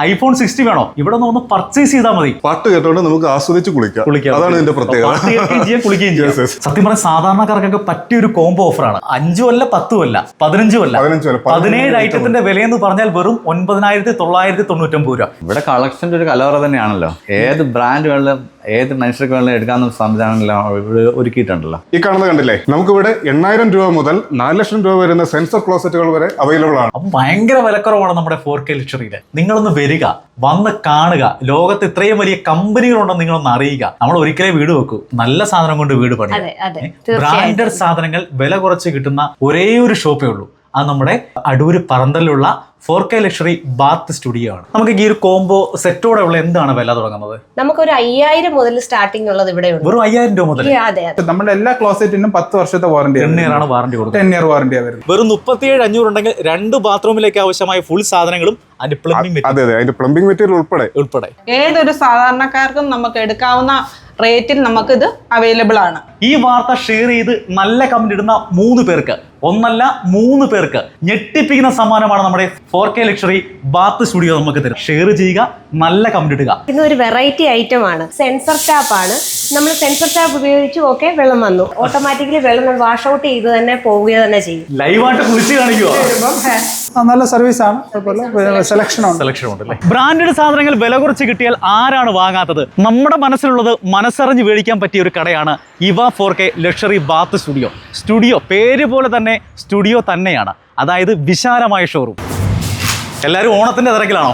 IPhone sixty വേണോ? ഇവിടെ നിന്ന് ഒന്ന് പർച്ചേസ് ചെയ്താൽ മതി. പാട്ട് കേട്ടോണ്ട് നമുക്ക് ആസ്വദിച്ച് കുളിക്കാം. കുളിക്കാം. അതാണ് ഇതിന്റെ പ്രത്യേകത. പാട്ട് കേൾക്കുകയും ചെയ്യാം, കുളിക്കുകയും ചെയ്യാം. സത്യം പറഞ്ഞാൽ സാധാരണക്കാർക്കൊക്കെ പറ്റിയ ഒരു കോംബോ ഓഫറാണ് അഞ്ചും അല്ല പത്തും അല്ല പതിനഞ്ചും അല്ല. പതിനഞ്ചും അല്ല, പതിനേഴ് പതിനേഴ് ഐറ്റത്തിന്റെ വിലയെന്ന് പറഞ്ഞാൽ വെറും ഒൻപതിനായിരത്തി തൊള്ളായിരത്തി തൊണ്ണൂറ്റൊമ്പത് രൂപ. ഇവിടെ കളക്ഷന്റെ ഒരു കലവറ തന്നെയാണല്ലോ. ഏത് ബ്രാൻഡ് വേണമെങ്കിലും ഏത് മനുഷ്യർക്ക് വേണമെങ്കിലും എടുക്കാവുന്ന സംവിധാനമെല്ലാം ഇവിടെ ഒരുക്കിയിട്ടുണ്ടല്ലോ. ഈ കാണുന്നത് കണ്ടില്ലേ? നമുക്കിവിടെ എണ്ണായിരം രൂപ മുതൽ നാല് ലക്ഷം രൂപ വരുന്ന സെൻസർ ക്ലോസറ്റുകൾ വരെ അവൈലബിൾ ആണ്. അപ്പം ഭയങ്കര വിലക്കുറവാണ് നമ്മുടെ ഫോർ കെ ലക്ഷറിയിൽ നിങ്ങളൊന്ന് വരിക വന്ന് കാണുക. ലോകത്ത് ഇത്രയും വലിയ കമ്പനികളുണ്ടെന്ന് നിങ്ങളൊന്ന് അറിയുക. നമ്മൾ ഒരിക്കലേ വീട് വെക്കൂ. നല്ല സാധനം കൊണ്ട് വീട് പണി ബ്രാൻഡഡ് സാധനങ്ങൾ വില കുറച്ച് കിട്ടുന്ന ഒരേ ഒരു ഷോപ്പേ ഉള്ളൂ. അത് നമ്മുടെ Adoor പറന്തലിലുള്ള four K luxury bath studio ആണ്. നമുക്ക് ഈ ഒരു കോംബോ സെറ്റോടെ ഉള്ള എന്താണ് വില തുടങ്ങുന്നത്? നമുക്ക് ഒരു അയ്യായിരം മുതൽ സ്റ്റാർട്ടിംഗ് ഉള്ളത് ഇവിടെ ഉണ്ട്. വെറും അയ്യായിരം രൂപ മുതൽ അതെ അതെ. നമ്മുടെ എല്ലാ ക്ലോസറ്റിനും പത്ത് വർഷത്തെ വാറണ്ടി ടെൻ ഇയർ ആണ് വാറണ്ടി കൊടുക്കുന്നത്. ടെൻ ഇയർ വാറണ്ടി വരുന്നത്. വെറും മുപ്പത്തിയേഴ് അഞ്ഞൂറ് ഉണ്ടെങ്കിൽ രണ്ട് ബാത്റൂമിലേക്ക് ആവശ്യമായ ഫുൾ സാധനങ്ങളും അതിന്റെ പ്ലംബിംഗ് അതെ അതെ അതിന്റെ പ്ലംബിംഗ് മെറ്റീരിയൽ ഉൾപ്പെടെ. ഉൾപ്പെടെ. ഏതൊരു സാധാരണക്കാർക്കും നമുക്ക് എടുക്കാവുന്ന റേറ്റിൽ നമുക്കിത് അവൈലബിൾ ആണ്. ഈ വാർത്ത ഷെയർ ചെയ്ത് നല്ല കമന്റ് ഇടുന്ന മൂന്ന് പേർക്ക് ഒന്നല്ല മൂന്ന് പേർക്ക് ഞെട്ടിപ്പിക്കുന്ന സമ്മാനമാണ് നമ്മുടെ four K luxury bath studio നമുക്ക് തരും. ഷെയർ ചെയ്യുക നല്ല കമന്റ് ഇടുക. ഇത് ഒരു വെറൈറ്റി ഐറ്റം ആണ്. സെൻസർ ടാപ്പ് ആണ്. നമ്മൾ സെൻസർ ടാപ്പ് ഉപയോഗിച്ച് ഓക്കെ വെള്ളം വന്നു. ഓട്ടോമാറ്റിക്കലി വെള്ളം വാഷ് ഔട്ട് ചെയ്ത് തന്നെ പോവുക തന്നെ ചെയ്യും. ലൈവായിട്ട് കുളിച്ച് കാണിക്കുവോ? നല്ല സർവീസ് ആണ്. സെലക്ഷൻ സെലക്ഷൻ ഉണ്ട്. ബ്രാൻഡഡ് സാധനങ്ങൾ വില കുറച്ച് കിട്ടിയാൽ ആരാണ് വാങ്ങാത്തത്? നമ്മുടെ മനസ്സിലുള്ളത് മനസ്സറിഞ്ഞ് മേടിക്കാൻ പറ്റിയ ഒരു കടയാണ് ഇവ four K luxury bath studio studio പേര് പോലെ തന്നെ സ്റ്റുഡിയോ തന്നെയാണ്. അതായത് വിശാലമായ ഷോറൂം എല്ലാവരും ഓണത്തിന്റെ തിരക്കിലാണോ?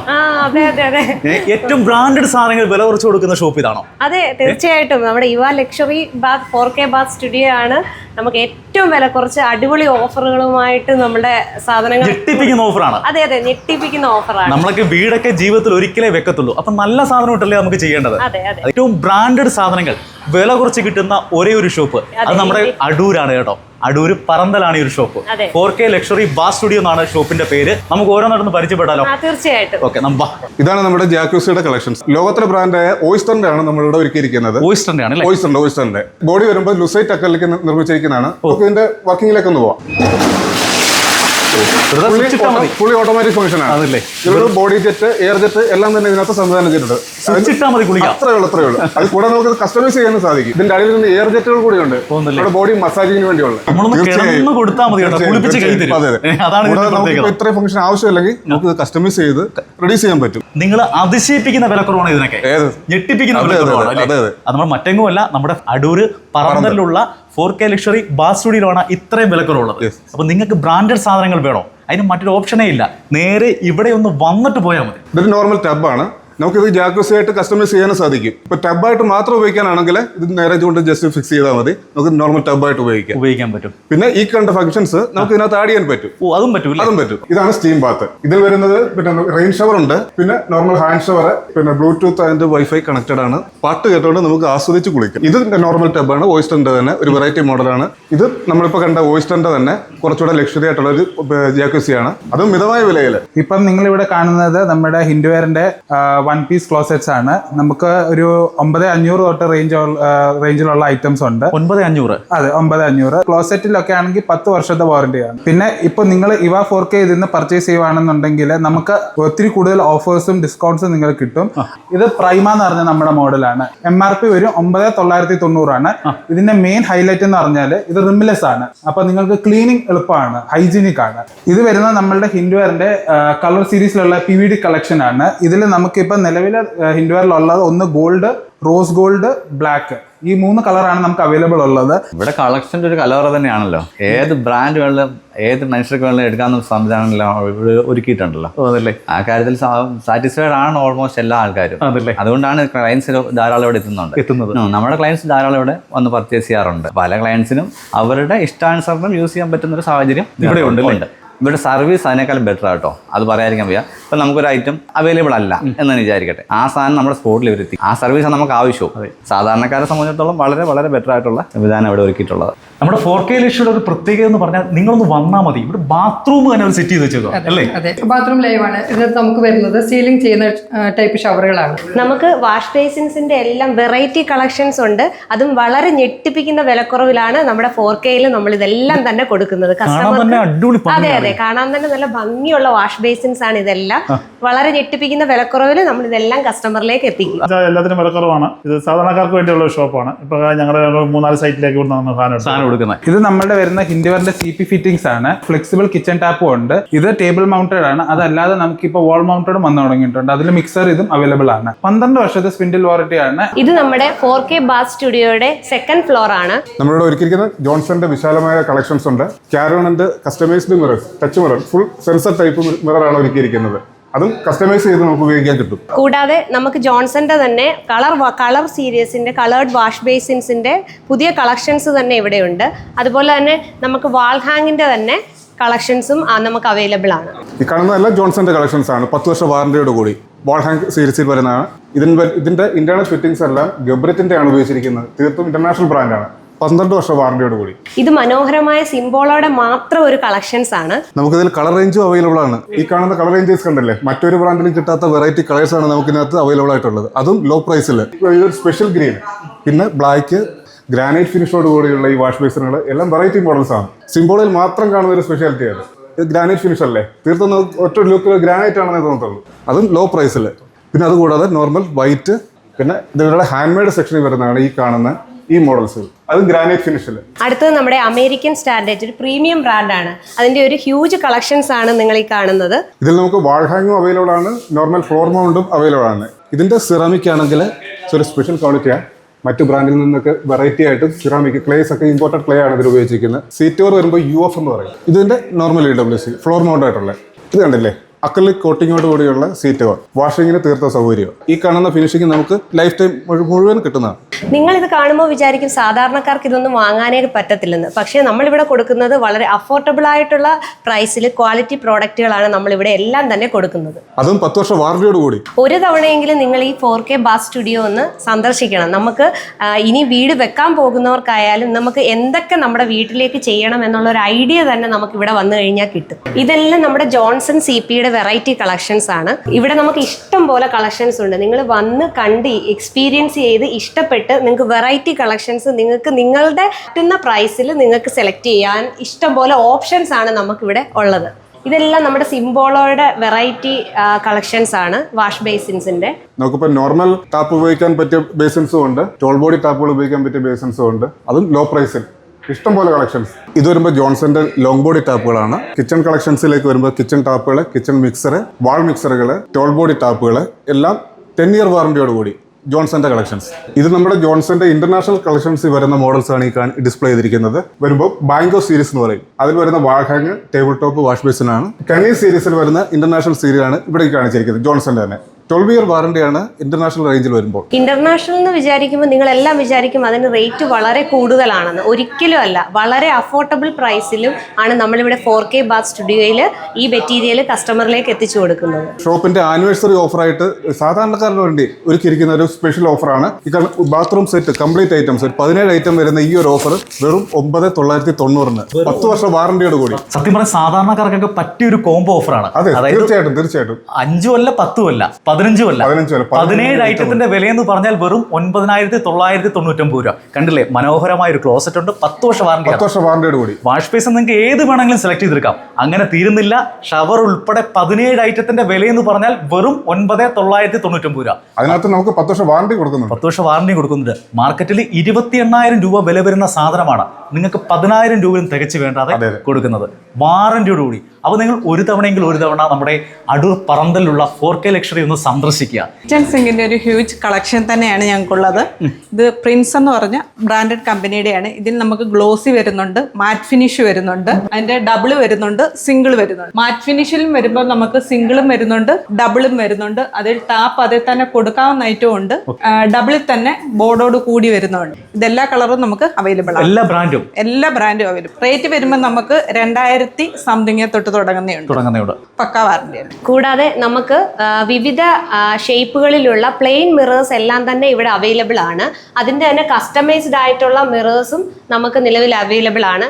ഏറ്റവും ബ്രാൻഡഡ് സാധനങ്ങൾ വില കുറച്ച് കൊടുക്കുന്ന ഷോപ്പ് ഇതാണോ? അതെ തീർച്ചയായിട്ടും. നമ്മുടെ യുവ luxury bath four K bath studio ആണ്. നമുക്ക് ഏറ്റവും വില കുറച്ച് അടിപൊളി ഓഫറുകളുമായിട്ട് നമ്മുടെ സാധനങ്ങൾ ഞെട്ടിപ്പിക്കുന്ന ഓഫറാണ് അതെ അതെ ഞെട്ടിപ്പിക്കുന്ന ഓഫറാണ് നമ്മളൊക്കെ വീടൊക്കെ ജീവിതത്തിൽ ഒരിക്കലേ വെക്കത്തുള്ളൂ. അപ്പൊ നല്ല സാധനം ഇട്ടല്ലേ നമുക്ക് ചെയ്യേണ്ടത്? ഏറ്റവും ബ്രാൻഡഡ് സാധനങ്ങൾ വില കുറച്ച് കിട്ടുന്ന ഒരേ ഒരു ഷോപ്പ് അത് നമ്മുടെ അടൂരാണ് കേട്ടോ. അടൂര് പറന്തലാണ് ഈ ഒരു shop. Four K luxury bath studio എന്നാണ് ഷോപ്പിന്റെ പേര്. നമുക്ക് ഓരോ നടന്ന് പരിചയപ്പെടാലോ തീർച്ചയായിട്ടും. ഓക്കെ ഇതാണ് നമ്മുടെ ജാക്യൂസിയുടെ കളക്ഷൻസ് ലോകത്തിലെ ബ്രാൻഡായ ഓയിസ്റ്ററിന്റെ ആണ് നമ്മളിവിടെ ഒരുക്കിയിരിക്കുന്നത്. ഓയിസ്റ്ററിന്റെ ആണ് ഓയിസ്റ്ററിന്റെ ഓയിസ്റ്ററിന്റെ. ബോഡി വരുമ്പോൾ ലുസൈറ്റ് അക്കലിലേക്ക് നിർമ്മിച്ചിരിക്കുന്നതാണ്. നമുക്ക് ഇതിന്റെ വർക്കിംഗിലേക്ക് ഒന്ന് പോവാം. ഫുള്ളി ഓട്ടോമാറ്റിക് ഫംഗ്ഷൻ ആണ്. അതല്ലേ? ഇതിലൊരു ബോഡി ജെറ്റ് എയർ ജെറ്റ് എല്ലാം തന്നെ ഇതിനകത്ത് സംവിധാനം ചെയ്തിട്ടുണ്ട്. സ്വിച്ച് മതി കുളിക്കാം അത്രേ ഉള്ളൂ അത്രേ ഉള്ളൂ. അത് കൂടെ നമുക്ക് കസ്റ്റമൈസ് ചെയ്യാൻ സാധിക്കും. ഇതിന്റെ അടിയിൽ നിന്ന് എയർ ജെറ്റുകൾ? നമ്മുടെ ബോഡി മസാജിങ്ങിന് വേണ്ടിയുള്ള ഫംഗ്ഷൻ ആവശ്യമില്ലെങ്കിൽ നമുക്ക് കസ്റ്റമൈസ് ചെയ്ത് റെഡ്യൂസ് ചെയ്യാൻ പറ്റും. നിങ്ങൾ അതിശയിപ്പിക്കുന്ന വിലക്കുറവാണ് ഇതിനൊക്കെ? ഞെട്ടിപ്പിക്കുന്ന വില കുറവാണ് വിലക്കുറവാണ് അതെ, നമ്മൾ മറ്റെങ്ങുമല്ല നമ്മുടെ അടൂര് പറന്തലിലുള്ള ഫോർ കെ ലക്ഷറി ബാസ് സ്റ്റുഡിയോയിലാണ് ഇത്രയും വിലക്കുറവുള്ളത്. Yes. അപ്പൊ നിങ്ങൾക്ക് ബ്രാൻഡഡ് സാധനങ്ങൾ വേണോ? അതിന് മറ്റൊരു ഓപ്ഷനേ ഇല്ല. നേരെ ഇവിടെ ഒന്ന് വന്നിട്ട് പോയാൽ മതി. ഇതൊരു നോർമൽ ടബാണ്. നമുക്ക് ഇത് ജാക്യൂസി ആയിട്ട് കസ്റ്റമൈസ് ചെയ്യാനും സാധിക്കും. ഇപ്പൊ ടബായിട്ട് മാത്രം ഉപയോഗിക്കാനാണെങ്കിൽ ഇത് നേരെ കൊണ്ട് ജസ്റ്റ് ഫിക്സ് ചെയ്താൽ മതി. നമുക്ക് നോർമൽ ടബായിട്ട് ഉപയോഗിക്കാം. ഉപയോഗിക്കാൻ പറ്റും. പിന്നെ ഈ കണ്ട ഫംഗ്ഷൻസ് നമുക്ക് ഇതിനകത്ത് ആഡ് ചെയ്യാൻ പറ്റും. ഓ അതും പറ്റും അതും പറ്റും. ഇതാണ് സ്റ്റീം ബാത്ത് ഇതിൽ വരുന്നത് പിന്നെ റെയിൻ ഷവർ ഉണ്ട്. പിന്നെ നോർമൽ ഹാൻഡ് ഷവർ പിന്നെ ബ്ലൂടൂത്ത് ആൻഡ് വൈഫൈ കണക്റ്റഡ് ആണ്. പാട്ട് കേട്ടുകൊണ്ട് നമുക്ക് ആസ്വദിച്ച് കുളിക്കാം. ഇത് നോർമൽ ടബാണ് ഓയിസ്റ്ററിന്റെ തന്നെ ഒരു വെറൈറ്റി മോഡലാണ് ഇത് നമ്മളിപ്പോൾ കണ്ട ഓയിസ്റ്ററിന്റെ തന്നെ കുറച്ചുകൂടെ ലക്ഷറി ആയിട്ടുള്ള ഒരു ജാക്യൂസിയാണ് അതും മിതമായ വിലയിൽ ഇപ്പം നിങ്ങൾ ഇവിടെ കാണുന്നത് നമ്മുടെ ഹിൻഡുവെയറിന്റെ വൺ പീസ് ക്ലോസെറ്റ്സ് ആണ്. നമുക്ക് ഒരു ഒമ്പത് അഞ്ഞൂറ് തൊട്ട് റേഞ്ച് റേഞ്ചിലുള്ള ഐറ്റംസ് ഉണ്ട്. ഒമ്പത് അഞ്ഞൂറ്. അതെ ഒമ്പത് അഞ്ഞൂറ്. ക്ലോസറ്റിലൊക്കെ ആണെങ്കിൽ പത്ത് വർഷത്തെ വാറണ്ടിയാണ് പിന്നെ ഇപ്പൊ നിങ്ങൾ ഇവ ഫോർ കെ ഇതിൽ നിന്ന് പർച്ചേസ് ചെയ്യുവാണെന്നുണ്ടെങ്കിൽ നമുക്ക് ഒത്തിരി കൂടുതൽ ഓഫേഴ്സും ഡിസ്കൗണ്ട്സും നിങ്ങൾ കിട്ടും. ഇത് പ്രൈമ എന്ന് പറഞ്ഞ നമ്മുടെ മോഡലാണ് എം ആർ പി വരും ഒമ്പത് തൊള്ളായിരത്തി തൊണ്ണൂറാണ് ഇതിന്റെ മെയിൻ ഹൈലൈറ്റ് എന്ന് പറഞ്ഞാൽ ഇത് റിംലെസ് ആണ്. അപ്പൊ നിങ്ങൾക്ക് ക്ലീനിങ് എളുപ്പമാണ് ഹൈജീനിക് ആണ്. ഇത് വരുന്നത് നമ്മളുടെ ഹിൻഡുവറിന്റെ കളർ സീരീസിലുള്ള പി വി ഡി കളക്ഷൻ ആണ്. ഇതിൽ നമുക്കിപ്പോൾ നിലവിലെ ഉള്ളത് ഒന്ന് ഗോൾഡ് റോസ് ഗോൾഡ് ബ്ലാക്ക് ഈ മൂന്ന് കളറാണ് നമുക്ക് അവൈലബിൾ ഉള്ളത്. ഇവിടെ കളക്ഷന്റെ ഒരു കലവറ തന്നെയാണല്ലോ. ഏത് ബ്രാൻഡ് വേണമെങ്കിലും ഏത് മനുഷ്യർക്ക് വേണമെങ്കിലും എടുക്കാവുന്ന സംവിധാനമല്ലോ ഇവിടെ ഒരുക്കിയിട്ടുണ്ടല്ലോ. അതല്ലേ. ആ കാര്യത്തിൽ സാറ്റിസ്ഫൈഡ് ആണ് ഓൾമോസ്റ്റ് എല്ലാ ആൾക്കാരും. അതല്ലേ. അതുകൊണ്ടാണ് ക്ലയൻസ് ധാരാളം ഇവിടെ എത്തുന്നുണ്ട്. എത്തുന്നത്. നമ്മുടെ ക്ലയൻസ് ധാരാളം ഇവിടെ വന്ന് പർച്ചേസ് ചെയ്യാറുണ്ട്. പല ക്ലയൻസിനും അവരുടെ ഇഷ്ടാനുസരണം യൂസ് ചെയ്യാൻ പറ്റുന്ന ഒരു സാഹചര്യം ഇവിടെ ഉണ്ട്. ഇവിടെ സർവീസ് അതിനേക്കാളും ബെറ്റർ ആട്ടോ. അത് പറയാതിരിക്കാൻ വയ്യ. ഇപ്പം നമുക്കൊരു ഐറ്റം അവൈലബിൾ അല്ല എന്ന് വിചാരിക്കട്ടെ. ആ സാധനം നമ്മുടെ സ്പോട്ടിൽ വരുത്തി ആ സർവീസാണ് നമുക്ക് ആവശ്യവും. സാധാരണക്കാരെ സംബന്ധിച്ചിടത്തോളം വളരെ വളരെ ബെറ്റർ ആയിട്ടുള്ള സംവിധാനം ഇവിടെ ഒരുക്കിയിട്ടുള്ളത്. നമ്മുടെ ഫോർ കെ ലക്ഷ്യയുടെ ഒരു പ്രത്യേകത എന്ന് പറഞ്ഞാൽ നിങ്ങളൊന്ന് വന്നാൽ മതി. ഇവിടെ ബാത്റൂം തന്നെ ഒരു സെറ്റ് ചെയ്ത് വെച്ചേക്കുക അല്ലേ? അതെ. ബാത്റൂം ലൈവാണ് ഇതിനകത്ത് നമുക്ക് വരുന്നത് സീലിംഗ് ചെയ്യുന്ന ടൈപ്പ് ഷവറുകളാണ് നമുക്ക് വാഷ് ബേസിൻസിന്റെ എല്ലാം വെറൈറ്റി കളക്ഷൻസ് ഉണ്ട്. അതും വളരെ ഞെട്ടിപ്പിക്കുന്ന വിലക്കുറവിലാണ് നമ്മുടെ ഫോർ കെയിൽ നമ്മൾ ഇതെല്ലാം തന്നെ കൊടുക്കുന്നത്. കാണാൻ തന്നെ അടിപൊളി അതെ. അതെ. കാണാൻ തന്നെ നല്ല ഭംഗിയുള്ള വാഷ് ബേസിൻസ് ആണ് ഇതെല്ലാം. വളരെ ഞെട്ടിപ്പിക്കുന്ന വിലക്കുറവിൽ നമ്മൾ ഇതെല്ലാം കസ്റ്റമറിലേക്ക് എത്തിക്കും. എല്ലാത്തിനും വിലക്കുറവാണ്. ഇത് സാധാരണക്കാർക്ക് വേണ്ടിയുള്ള ഷോപ്പാണ് ഇപ്പൊ ഞങ്ങളുടെ മൂന്നാൽ സൈറ്റിലേക്ക് സാധനം കൊടുക്കുന്നത്. ഇത് നമ്മുടെ വരുന്ന ഹിൻഡുവറിന്റെ സി പി ഫിറ്റിംഗ്സ് ആണ്. ഫ്ലെക്സിബിൾ കിച്ചൺ ടാപ്പും ഉണ്ട്. ഇത് ടേബിൾ മൗണ്ടഡ് ആണ്. അതല്ലാതെ നമുക്ക് ഇപ്പോൾ വാൾ മൗണ്ടഡും വന്നു തുടങ്ങിയിട്ടുണ്ട്. അതിൽ മിക്സർ ഇതും അവൈലബിൾ ആണ്. പന്ത്രണ്ട് വർഷത്തെ സ്പിൻഡിൽ വാറന്റി ആണ്. ഇത് നമ്മുടെ ഫോർ കെ ബാത്ത് സ്റ്റുഡിയോയുടെ സെക്കൻഡ് ഫ്ലോർ ആണ്. നമ്മളിവിടെ ഒരുക്കിയിരിക്കുന്ന ജോൺസന്റെ വിശാലമായ കളക്ഷൻസ് ഉണ്ട്. ക്യാരോണിന്റെ customised mirror touch mirror full sensor type mirror ആണ് ഒരുക്കിയിരിക്കുന്നത്. അതും കസ്റ്റമൈസ് ചെയ്ത് നമുക്ക് ഉപയോഗിക്കാൻ കിട്ടും. കൂടാതെ നമുക്ക് ജോൺസന്റെ തന്നെ കളർ കളർ സീരീസിന്റെ കളേർഡ് വാഷ് ബേസിൻസിന്റെ പുതിയ കളക്ഷൻസ് തന്നെ ഇവിടെയുണ്ട്. അതുപോലെ തന്നെ നമുക്ക് വാൾ ഹാങ്ങിന്റെ തന്നെ കളക്ഷൻസും നമുക്ക് അവൈലബിൾ ആണ്. ഈ കാണുന്നതെല്ലാം ജോൺസന്റെ കളക്ഷൻസ് ആണ്. പത്ത് വർഷ വാറന്റിയോട് കൂടി. വാൾ ഹാങ് സീരീസിൽ വരുന്നതാണ് ഇതിന്റെ ഇതിന്റെ ഇന്റേണൽ ഫിറ്റിംഗ്സ് എല്ലാം ഗബ്രത്തിന്റെ ആണ് ഉപയോഗിച്ചിരിക്കുന്നത്. തീർത്തും ഇന്റർനാഷണൽ ബ്രാൻഡാണ് പന്ത്രണ്ട് വർഷ വാറന്റിയോട് കൂടി ഇത് മനോഹരമായ സിംബോളോടെ മാത്രം ഒരു കളക്ഷൻസ് ആണ്. നമുക്കിതിൽ കളർ റേഞ്ചും അവൈലബിൾ ആണ്. ഈ കാണുന്ന കളർ റേഞ്ചസ് കണ്ടല്ലേ? മറ്റൊരു ബ്രാൻഡിലും കിട്ടാത്ത വെറൈറ്റി കളേഴ്സ് ആണ് നമുക്ക് ഇതിനകത്ത് അവൈലബിൾ ആയിട്ടുള്ളത്. അതും ലോ. പ്രൈസിൽ ഇതൊരു സ്പെഷ്യൽ ഗ്രീൻ പിന്നെ ബ്ലാക്ക് ഗ്രാനൈറ്റ് ഫിനിഷോട് കൂടിയുള്ള ഈ വാഷ് ബേസിനുകൾ എല്ലാം വെറൈറ്റി മോഡൽസ് ആണ്. സിംബോളിൽ മാത്രം കാണുന്ന ഒരു സ്പെഷ്യാലിറ്റി ആണ്. ഇത് ഗ്രാനൈറ്റ് ഫിനിഷ് അല്ലേ? തീർത്തും ഒറ്റ ലുക്കിൽ ഗ്രാനൈറ്റ് ആണെന്നേ തോന്നത്തുള്ളൂ. അതും ലോ. പ്രൈസിൽ പിന്നെ അതുകൂടാതെ നോർമൽ വൈറ്റ് പിന്നെ ഇതിലുള്ള ഹാൻഡ് മെയ്ഡ് സെക്ഷനിൽ വരുന്നതാണ് ഈ കാണുന്ന ഈ മോഡൽസ് അത് ഗ്രാനൈറ്റ് ഫിനിഷിൽ അടുത്തത് നമ്മുടെ അമേരിക്കൻ സ്റ്റാൻഡേർഡ് ഒരു പ്രീമിയം ബ്രാൻഡ് ആണ്. അതിന്റെ ഒരു ഹ്യൂജ് കളക്ഷൻസ് ആണ് നിങ്ങൾ ഈ കാണുന്നത്. ഇതിൽ നമുക്ക് വാൾ ഹാങ്ങും അവൈലബിൾ ആണ് നോർമൽ ഫ്ലോർ മൗണ്ടും അവൈലബിൾ ആണ്. ഇതിന്റെ സിറാമിക് ആണെങ്കിൽ ഒരു സ്പെഷ്യൽ ക്വാളിറ്റിയാണ് മറ്റു ബ്രാൻഡിൽ നിന്നൊക്കെ വെറൈറ്റി ആയിട്ട് സിറാമിക് ക്ലേസ് ഒക്കെ ഇമ്പോർട്ടഡ് ക്ലേ ആണ് ഇതിൽ ഉപയോഗിച്ചിരിക്കുന്നത്. സീറ്റോർ വരുമ്പോൾ യു എഫ് എന്ന് പറയും. ഇതിന്റെ normal E W C floor mount ആയിട്ടുള്ള. ഇത് കണ്ടില്ലേ? അക്രലിക് കോട്ടിങ്ങോട് കൂടിയുള്ള സീറ്റുകൾ വാഷിംഗിന് വാഷിങ്ങിന് തീർത്ത സൗകര്യം ഈ കാണുന്ന ഫിനിഷിംഗ് നമുക്ക് ലൈഫ് ടൈം മുഴുവൻ കിട്ടുന്നതാണ്. നിങ്ങൾ ഇത് കാണുമ്പോൾ വിചാരിക്കും സാധാരണക്കാർക്ക് ഇതൊന്നും വാങ്ങാനേ പറ്റത്തില്ലെന്ന്. പക്ഷേ നമ്മളിവിടെ കൊടുക്കുന്നത് വളരെ അഫോർഡബിൾ ആയിട്ടുള്ള പ്രൈസിൽ ക്വാളിറ്റി പ്രോഡക്റ്റുകളാണ് നമ്മളിവിടെ എല്ലാം തന്നെ കൊടുക്കുന്നത്. അതും പത്ത് വർഷം വാറന്റിയോട് കൂടി. ഒരു തവണയെങ്കിലും നിങ്ങൾ ഈ ഫോർ കെ ബാസ് സ്റ്റുഡിയോ ഒന്ന് സന്ദർശിക്കണം. നമുക്ക് ഇനി വീട് വെക്കാൻ പോകുന്നവർക്കായാലും നമുക്ക് എന്തൊക്കെ നമ്മുടെ വീട്ടിലേക്ക് ചെയ്യണം എന്നുള്ള ഒരു ഐഡിയ തന്നെ നമുക്ക് ഇവിടെ വന്നു കഴിഞ്ഞാൽ കിട്ടും. ഇതെല്ലാം നമ്മുടെ ജോൺസൺ സി പിയുടെ വെറൈറ്റി കളക്ഷൻസ് ആണ്. ഇവിടെ നമുക്ക് ഇഷ്ടം പോലെ കളക്ഷൻസ് ഉണ്ട്. നിങ്ങൾ വന്ന് കണ്ട് എക്സ്പീരിയൻസ് ചെയ്ത് ഇഷ്ടപ്പെട്ട് നിങ്ങൾക്ക് വെറൈറ്റി കളക്ഷൻസ് നിങ്ങൾക്ക് നിങ്ങളുടെ പറ്റുന്ന പ്രൈസിൽ നിങ്ങൾക്ക് സെലക്ട് ചെയ്യാൻ ഇഷ്ടം പോലെ ഓപ്ഷൻസ് ആണ് നമുക്കിവിടെ ഉള്ളത്. ഇതെല്ലാം നമ്മുടെ സിംബോളോയുടെ വെറൈറ്റി കളക്ഷൻസ് ആണ് വാഷ് ബേസിൻസിന്റെ നമുക്കിപ്പോൾ നോർമൽ ടാപ്പ് ഉപയോഗിക്കാൻ പറ്റിയ ബേസിൻസും ഉണ്ട്. ടോൾ ബോഡി ടാപ്പുകൾ ഉപയോഗിക്കാൻ പറ്റിയ ബേസിൻസും ഉണ്ട്. അതും ലോ പ്രൈസിൽ ഇഷ്ടം പോലെ കളക്ഷൻസ് ഇത് വരുമ്പോൾ ജോൺസന്റെ ലോങ് ബോഡി ടാപ്പുകളാണ്. കിച്ചൺ കളക്ഷൻസിലേക്ക് വരുമ്പോൾ കിച്ചൺ ടാപ്പുകൾ കിച്ചൺ മിക്സർ വാൾ മിക്സറുകൾ ടോൾ ബോഡി ടാപ്പുകൾ എല്ലാം ടെൻ ഇയർ വാറന്റിയോട് കൂടി ജോൺസന്റെ കളക്ഷൻസ് ഇത് നമ്മുടെ ജോൺസന്റെ ഇന്റർനാഷണൽ കളക്ഷൻസ് വരുന്ന മോഡൽസ് ആണ് ഈ ഡിസ്പ്ലേ ചെയ്തിരിക്കുന്നത്. വരുമ്പോൾ ബാങ്കോ സീരീസ് എന്ന് പറയും. അതിൽ വരുന്ന wall hang table top wash ബേസിനാണ് കണി സീരീസിൽ വരുന്ന ഇന്റർനാഷണൽ സീരീസ് ആണ് ഇവിടെ കാണിച്ചിരിക്കുന്നത്. ജോൺസന്റെ തന്നെ. ട്വൽവ് ഇയർ വാറണ്ടിയാണ് ഇന്റർനാഷണൽ റേഞ്ചിൽ വരുമ്പോൾ. ഇന്റർനാഷണൽ എന്ന് വിചാരിക്കുമ്പോൾ നിങ്ങൾ എല്ലാം വിചാരിക്കും അതിന് റേറ്റ് വളരെ കൂടുതലാണെന്ന്. ഒരിക്കലും അല്ല വളരെ അഫോർഡബിൾ പ്രൈസിലും ആണ് നമ്മളിവിടെ ഫോർ കെ ബാത്ത് സ്റ്റുഡിയോയിൽ ഈ മെറ്റീരിയൽ കസ്റ്റമറിലേക്ക് എത്തിച്ചു കൊടുക്കുന്നത്. ഷോപ്പിന്റെ ആനിവേഴ്സറി ഓഫറായിട്ട് സാധാരണക്കാരന് വേണ്ടി ഒരുക്കിയിരിക്കുന്ന ഒരു സ്പെഷ്യൽ ഓഫറാണ്. ബാത്റൂം സെറ്റ് കംപ്ലീറ്റ് ഐറ്റംസ് ഒരു പതിനേഴ് ഐറ്റം വരുന്ന ഈ ഒരു ഓഫർ വെറും ഒമ്പത് തൊള്ളായിരത്തി തൊണ്ണൂറിന്. പത്ത് വർഷം വാറണ്ടിയോട് കൂടി. സത്യം പറഞ്ഞാൽ സാധാരണക്കാർക്കൊക്കെ പറ്റിയൊരു കോംബോ ഓഫറാണ്. അതെ തീർച്ചയായിട്ടും തീർച്ചയായിട്ടും. അഞ്ചു അല്ല പത്തു അല്ല. പതിനഞ്ചും കൊല്ലം. പതിനേഴ് ഐറ്റത്തിന്റെ വിലയെന്ന് പറഞ്ഞാൽ വെറും ഒൻപതിനായിരത്തി തൊള്ളായിരത്തി തൊണ്ണൂറ്റൊമ്പത് രൂപ. കണ്ടില്ലേ? മനോഹരമായ ഒരു ക്ലോസറ്റ് ഉണ്ട്. പത്ത് വർഷ വാറണ്ടി പത്ത് വർഷ വാറന്റിയോട് കൂടി. വാഷ് ബേസ് നിങ്ങൾക്ക് ഏത് വേണമെങ്കിലും സെലക്ട് ചെയ്തെടുക്കാം. അങ്ങനെ തീരുന്നില്ല. ഷവർ ഉൾപ്പെടെ പതിനേഴ് ഐറ്റത്തിന്റെ വിലയെന്ന് പറഞ്ഞാൽ വെറും ഒൻപത് തൊള്ളായിരത്തി തൊണ്ണൂറ്റൊമ്പത് രൂപ. അതിനകത്ത് നമുക്ക് പത്ത് വർഷം വാറന്റി കൊടുക്കുന്നുണ്ട്. പത്ത് വർഷം വാറണ്ടി കൊടുക്കുന്നുണ്ട്. മാർക്കറ്റിൽ ഇരുപത്തി എണ്ണായിരം രൂപ വില വരുന്ന സാധനമാണ് നിങ്ങൾക്ക് പതിനായിരം രൂപയും തികച്ചു വേണ്ടാതെ. കൊടുക്കുന്നത്. വാറന്റിയോട് കൂടി അപ്പോൾ നിങ്ങൾ ഒരു തവണയെങ്കിലും ഒരു തവണ നമ്മുടെ അടൂർ പറന്തലിലുള്ള ഫോർ കെ ലക്ഷറി ഒന്ന് സന്ദർശിക്കുക. കിച്ചൺ സിങ്കിന്റെ ഒരു ഹ്യൂജ് കളക്ഷൻ തന്നെയാണ് ഞങ്ങൾക്കുള്ളത്. ഇത് പ്രിൻസ് എന്ന് പറഞ്ഞ ബ്രാൻഡഡ് കമ്പനിയുടെയാണ് ഇതിൽ നമുക്ക് ഗ്ലോസി വരുന്നുണ്ട് മാറ്റ് ഫിനിഷ് വരുന്നുണ്ട് അതിന്റെ ഡബിൾ വരുന്നുണ്ട് സിംഗിൾ വരുന്നുണ്ട്. മാറ്റ് ഫിനിഷിലും വരുമ്പോൾ നമുക്ക് സിംഗിളും വരുന്നുണ്ട് ഡബിളും വരുന്നുണ്ട്. അതിൽ ടാപ്പ് അതിൽ തന്നെ കൊടുക്കാവുന്ന ഐറ്റവും ഉണ്ട്. ഡബിളിൽ തന്നെ ബോർഡോട് കൂടി വരുന്നുണ്ട്. ഇതെല്ലാ കളറും നമുക്ക് അവൈലബിൾ ആണ്. എല്ലാ ബ്രാൻഡും എല്ലാ ബ്രാൻഡും അവൈലബിൾ റേറ്റ് വരുമ്പോൾ നമുക്ക് രണ്ടായിരത്തി സംതിങ് തൊട്ട് തുടങ്ങുന്നതുണ്ട് തുടങ്ങുന്നുണ്ട് പക്കാ വാറണ്ടിയാണ് കൂടാതെ നമുക്ക് വിവിധ ഷേപ്പുകളിലുള്ള പ്ലെയിൻ മിറേഴ്സ് എല്ലാം തന്നെ ഇവിടെ അവൈലബിൾ ആണ്. അതിന്റെ തന്നെ കസ്റ്റമൈസ്ഡ് ആയിട്ടുള്ള മിറേഴ്സും നമുക്ക് നിലവിൽ അവൈലബിൾ ആണ്.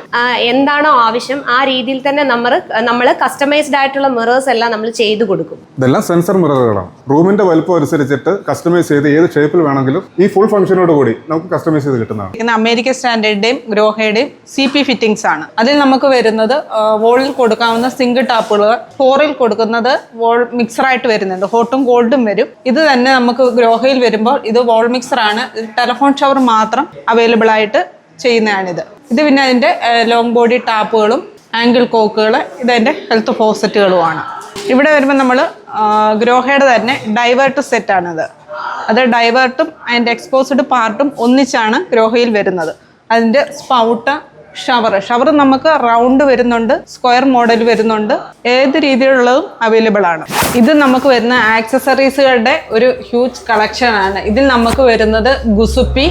എന്താണോ ആവശ്യം ആ രീതിയിൽ തന്നെ നമ്മൾ നമ്മൾ കസ്റ്റമൈസ്ഡ് ആയിട്ടുള്ള മിറേഴ്സ് എല്ലാം നമ്മൾ ചെയ്തു കൊടുക്കും. ഇതെല്ലാം സെൻസർ മിററുകളാണ്. റൂമിന്റെ വലുപ്പം അനുസരിച്ചിട്ട് കസ്റ്റമൈസ് ചെയ്ത് ഏത് ഷേപ്പിൽ വേണമെങ്കിലും ഈ ഫുൾ ഫംഗ്ഷനോട് കൂടി നമുക്ക് കസ്റ്റമൈസ് ചെയ്ത് കിട്ടുന്നതാണ്. ഇന്ന് അമേരിക്കൻ സ്റ്റാൻഡേർഡിന്റെയും ഗ്രോഹയുടെയും സി പി ഫിറ്റിംഗ്സ് ആണ് അതിൽ നമുക്ക് വരുന്നത് വോളിൽ കൊടുക്കാവുന്ന സിംഗിൾ ടാപ്പുകൾ ഫോറിൽ കൊടുക്കുന്നത് വോൾ മിക്സറായിട്ട് വരുന്നുണ്ട്. ഹോട്ടും കോൾഡും വരും. ഇത് തന്നെ നമുക്ക് ഗ്രോഹയിൽ വരുമ്പോൾ ഇത് വോൾ മിക്സർ ആണ് ടെലഫോൺ ഷവർ മാത്രം അവൈലബിൾ ആയിട്ട് ചെയ്യുന്നതാണിത്. ഇത് പിന്നെ അതിന്റെ ലോങ് ബോഡി ടാപ്പുകളും ആംഗിൾ കോക്കുകൾ ഇതതിന്റെ ഹെൽത്ത് ഫോസറ്റുകളുമാണ് ഇവിടെ വരുമ്പോൾ നമ്മൾ ഗ്രോഹയുടെ തന്നെ ഡൈവേർട്ട് സെറ്റാണിത് അത് ഡൈവേർട്ടും അതിന്റെ എക്സ്പോസ്ഡ് പാർട്ടും ഒന്നിച്ചാണ് ഗ്രോഹയിൽ വരുന്നത്. അതിന്റെ സ്പൗട്ട് ഷവർ ഷവർ നമുക്ക് റൗണ്ട് വരുന്നുണ്ട് സ്ക്വയർ മോഡൽ വരുന്നുണ്ട്. ഏത് രീതിയിലുള്ളതും അവൈലബിൾ ആണ്. ഇത് നമുക്ക് വരുന്ന ആക്സസറീസുകളുടെ ഒരു ഹ്യൂജ് കളക്ഷൻ ആണ്. ഇതിൽ നമുക്ക് വരുന്നത് ഗുസുപ്പി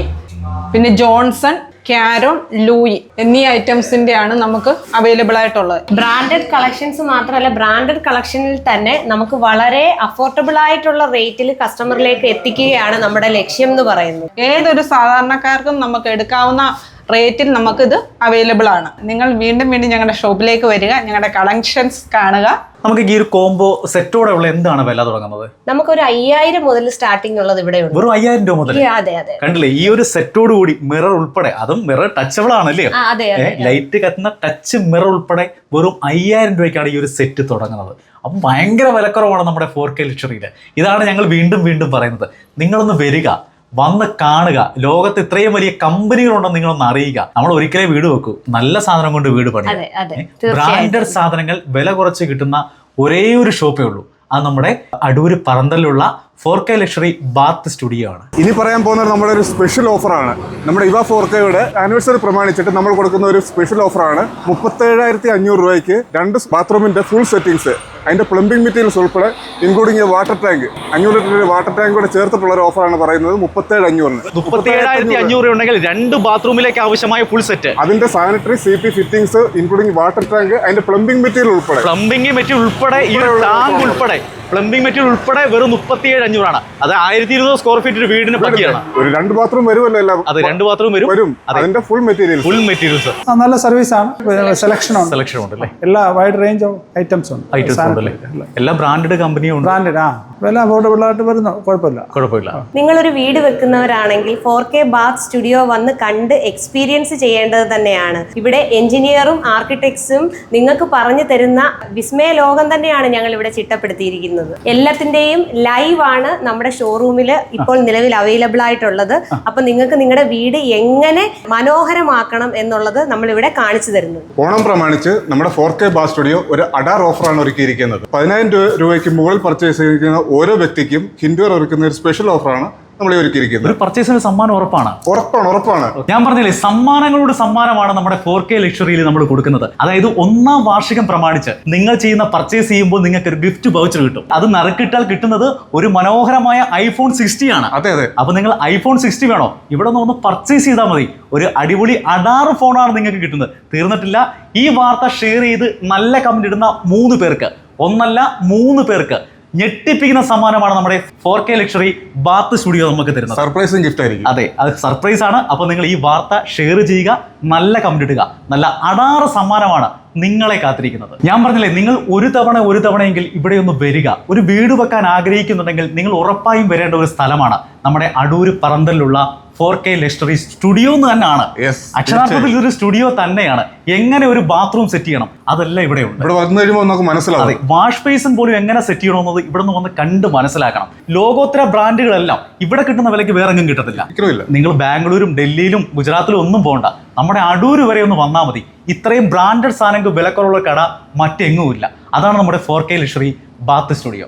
പിന്നെ ജോൺസൺ ക്യാരോൺ ലൂയി എന്നീ ഐറ്റംസിന്റെ ആണ് നമുക്ക് അവൈലബിൾ ആയിട്ടുള്ളത്. ബ്രാൻഡഡ് കളക്ഷൻസ് മാത്രമല്ല ബ്രാൻഡഡ് കളക്ഷനിൽ തന്നെ നമുക്ക് വളരെ അഫോർഡബിൾ ആയിട്ടുള്ള റേറ്റിൽ കസ്റ്റമറിലേക്ക് എത്തിക്കുകയാണ് നമ്മുടെ ലക്ഷ്യം എന്ന് പറയുന്നത്. ഏതൊരു സാധാരണക്കാർക്കും നമുക്ക് എടുക്കാവുന്ന റേറ്റിൽ നമുക്കിത് അവൈലബിൾ ആണ്. നിങ്ങൾ വീണ്ടും വീണ്ടും ഞങ്ങളുടെ ഷോപ്പിലേക്ക് വരിക ഞങ്ങളുടെ കളക്ഷൻസ് കാണുക. നമുക്ക് ഈ ഒരു കോംബോ സെറ്റോടെ ഉള്ള എന്താണ് വില തുടങ്ങുന്നത്? നമുക്ക് ഒരു അയ്യായിരം മുതൽ സ്റ്റാർട്ടിംഗ് ഉള്ളത് ഇവിടെ ഉണ്ട്. വെറും അയ്യായിരം രൂപ മുതൽ അതെ അതെ. കണ്ടില്ലേ ഈ ഒരു സെറ്റോട് കൂടി മിറർ ഉൾപ്പെടെ അതും മിറർ ടച്ചബിൾ ആണല്ലേ? ആ, അതെ അതെ ലൈറ്റ് കത്തുന്ന ടച്ച് മിറർ ഉൾപ്പെടെ വെറും അയ്യായിരം രൂപയ്ക്കാണ് ഈ ഒരു സെറ്റ് തുടങ്ങുന്നത്. അപ്പം ഭയങ്കര വിലക്കുറവാണ് നമ്മുടെ ഫോർ കെ ലക്ഷറിയിൽ ഇതാണ് ഞങ്ങൾ വീണ്ടും വീണ്ടും പറയുന്നത്. നിങ്ങളൊന്ന് വരിക. വന്ന് കാണുക. ലോകത്ത് ഇത്രയും വലിയ കമ്പനികളുണ്ടെന്ന് നിങ്ങളൊന്ന് അറിയുക. നമ്മൾ ഒരിക്കലേ വീട് വെക്കൂ. നല്ല സാധനം കൊണ്ട് വീട് പണി അതെ അതെ. ബ്രാൻഡഡ് സാധനങ്ങൾ വില കുറച്ച് കിട്ടുന്ന ഒരേ ഒരു ഷോപ്പേ ഉള്ളൂ. അത് നമ്മുടെ Adoor പറന്തലിലുള്ള four K luxury bath studio ആണ്. ഇനി പറയാൻ പോകുന്നത് നമ്മുടെ ഒരു സ്പെഷ്യൽ ഓഫറാണ് നമ്മുടെ ഇവ ഫോർ കെയുടെ ആനിവേഴ്സറി പ്രമാണിച്ചിട്ട് നമ്മൾ കൊടുക്കുന്ന ഒരു സ്പെഷ്യൽ ഓഫറാണ് മുപ്പത്തേഴായിരത്തി അഞ്ഞൂറ് രൂപയ്ക്ക് രണ്ട് ബാത്റൂമിന്റെ ഫുൾ സെറ്റിംഗ്സ് അതിന്റെ പ്ലംബിംഗ് മെറ്റീരിയൽസ് ഉൾപ്പെടെ ഇൻക്ലൂഡിംഗ് വാട്ടർ ടാങ്ക് അഞ്ഞൂറ് ലിറ്റർ വാട്ടർ ടാങ്ക് കൂടെ ചേർത്തിട്ടുള്ള ഒരു ഓഫറാണ് പറയുന്നത്. മുപ്പത്തേഴ് അഞ്ഞൂറിന്. മുപ്പത്തി ഏഴായിരത്തി അഞ്ഞൂറ് ഉണ്ടെങ്കിൽ രണ്ട് ബാത്റൂമിലേക്ക് ആവശ്യമായ ഫുൾ സെറ്റ് അതിന്റെ sanitary C P fittings including water tank അതിന്റെ പ്ലംബിംഗ് മെറ്റീരിയൽ ഉൾപ്പെടെ. പ്ലംബിംഗ് മെറ്റീരിയൽ ഉൾപ്പെടെ ഈ ടാങ്ക് ഉൾപ്പെടെ. പ്ലംബിംഗ് മെറ്റീരിയൽ ഉൾപ്പെടെ വെറും മുപ്പത്തിയേഴ് അഞ്ഞൂറാണ്. അത് ആയിരത്തി ഇരുന്നൂറ് സ്ക്വയർ ഫീറ്റ് ഒരു വീടിന് പറ്റിയാണ് ഒരു രണ്ട് ബാത്റൂം വരുമല്ലോ എല്ലാം. അത് രണ്ട് ബാത്റൂം വരും. വരും. അതിന്റെ ഫുൾ മെറ്റീരിയൽ ഫുൾ മെറ്റീരിയൽസ് നല്ല സർവീസ് ആണ്. സെലക്ഷൻ ഉണ്ട്. സെലക്ഷൻ ഉണ്ട് അല്ലേ എല്ലാ വൈഡ് റേഞ്ച് ഓഫ് ഐറ്റംസ് ഉണ്ട്. ഐറ്റംസ് ഉണ്ട്. അല്ലേ എല്ലാ ബ്രാൻഡഡ് കമ്പനിയും ഉണ്ട്. ബ്രാൻഡഡ് ആ. വില അഫോർഡബിൾ ആയിട്ട് വരുന്നു. കുഴപ്പമില്ല. കുഴപ്പമില്ല. ഒരു വീട് വെക്കുന്നവരാണെങ്കിൽ ഫോർ കെ ബാത്ത് സ്റ്റുഡിയോ വന്ന് കണ്ട് എക്സ്പീരിയൻസ് ചെയ്യേണ്ടത് തന്നെയാണ്. ഇവിടെ എഞ്ചിനീയറും ആർക്കിടെക്ട്സും നിങ്ങൾക്ക് പറഞ്ഞു തരുന്ന വിസ്മയ ലോകം തന്നെയാണ് ഞങ്ങൾ ഇവിടെ ചിട്ടപ്പെടുത്തിയിരിക്കുന്നത്. എല്ലാത്തിന്റെയും ലൈവ് ആണ് നമ്മുടെ ഷോറൂമിൽ ഇപ്പോൾ നിലവിൽ അവൈലബിൾ ആയിട്ടുള്ളത്. അപ്പൊ നിങ്ങൾക്ക് നിങ്ങളുടെ വീട് എങ്ങനെ മനോഹരമാക്കണം എന്നുള്ളത് നമ്മൾ ഇവിടെ കാണിച്ചു തരുന്നു ഓണം പ്രമാണിച്ച് നമ്മുടെ ഫോർ കെ ബാർ സ്റ്റുഡിയോ ഒരു അഡാർ ഓഫറാണ് ഒരുക്കിയിരിക്കുന്നത്. പതിനായിരം രൂപ രൂപയ്ക്ക് മുകളിൽ പർച്ചേസ് ചെയ്തിരിക്കുന്ന ഓരോ വ്യക്തിക്കും ഹിൻഡുവർ ഒരുക്കുന്ന ഒരു സ്പെഷ്യൽ ഓഫറാണ് നമ്മൾ ഒരുക്കിയിരിക്കുന്നത്. ഒരു പർച്ചേസിന് സമ്മാനം ഉറപ്പാണ്. ഉറപ്പാണ് ഉറപ്പാണ്. ഞാൻ പറഞ്ഞില്ലേ സമ്മാനങ്ങളോട് സമ്മാനമാണ് നമ്മുടെ ഫോർ കെ ലക്ഷറിയിൽ നമ്മൾ കൊടുക്കുന്നത്. അതായത് ഒന്നാം വാർഷികം പ്രമാണിച്ച് നിങ്ങൾ ചെയ്യുന്ന പർച്ചേസ് ചെയ്യുമ്പോൾ നിങ്ങൾക്ക് ഒരു ഗിഫ്റ്റ് വൗച്ചർ കിട്ടും. അത് നറുക്കിട്ടാൽ കിട്ടുന്നത് ഒരു മനോഹരമായ ഐഫോൺ സിക്സ്റ്റി ആണ്. അതെ അതെ. അപ്പൊ നിങ്ങൾ ഐഫോൺ സിക്സ്റ്റി വേണോ? ഇവിടെ നിന്ന് ഒന്ന് പർച്ചേസ് ചെയ്താൽ മതി. ഒരു അടിപൊളി അഡാറ് ഫോണാണ് നിങ്ങൾക്ക് കിട്ടുന്നത്. തീർന്നിട്ടില്ല. ഈ വാർത്ത ഷെയർ ചെയ്ത് നല്ല കമന്റ് ഇടുന്ന മൂന്ന് പേർക്ക്. ഒന്നല്ല മൂന്ന് പേർക്ക് ഞെട്ടിപ്പിക്കുന്ന സമ്മാനമാണ് നമ്മുടെ four K luxury bath studio നമുക്ക് തരുന്നത്. സർപ്രൈസിങ് ഗിഫ്റ്റ് ആയിരിക്കും. അതെ അത് സർപ്രൈസ് ആണ്. അപ്പോൾ നിങ്ങൾ ഈ വാർത്ത ഷെയർ ചെയ്യുക നല്ല കമന്റ് ഇടുക. നല്ല അടാറ് സമ്മാനമാണ് നിങ്ങളെ കാത്തിരിക്കുന്നത്. ഞാൻ പറഞ്ഞില്ലേ നിങ്ങൾ ഒരു തവണ ഒരു തവണയെങ്കിൽ ഇവിടെ ഒന്ന് വരിക. ഒരു വീട് വെക്കാൻ ആഗ്രഹിക്കുന്നുണ്ടെങ്കിൽ നിങ്ങൾ ഉറപ്പായും വരേണ്ട ഒരു സ്ഥലമാണ് നമ്മുടെ അടൂര് പറന്തലിലുള്ള ഫോർ കെ ലക്ഷറി സ്റ്റുഡിയോ എന്ന് തന്നെയാണ്. അക്ഷരാർത്ഥത്തിൽ ഇതൊരു സ്റ്റുഡിയോ തന്നെയാണ്. എങ്ങനെ ഒരു ബാത്റൂം സെറ്റ് ചെയ്യണം? അതെല്ലാം ഇവിടെ ഉണ്ട്. ഇവിടെ വന്നു കഴിയുമ്പോൾ നമുക്ക് അതെ മനസ്സിലാവും വാഷ് ബേസിൻ പോലും എങ്ങനെ സെറ്റ് ചെയ്യണമെന്നത് ഇവിടെ നിന്ന് വന്ന് കണ്ട് മനസ്സിലാക്കണം. ലോകോത്തര ബ്രാൻഡുകളെല്ലാം ഇവിടെ കിട്ടുന്ന വിലയ്ക്ക് വേറെ എങ്ങും കിട്ടത്തില്ല. നിങ്ങൾ ബാംഗ്ലൂരും ഡൽഹിയിലും ഗുജറാത്തിലും ഒന്നും പോകണ്ട നമ്മുടെ അടൂർ വരെ ഒന്ന് വന്നാൽ മതി. ഇത്രയും ബ്രാൻഡഡ് സാധനങ്ങൾക്ക് വിലക്കുറവുള്ള കട മറ്റെങ്ങുമില്ല അതാണ് നമ്മുടെ four K luxury bath studio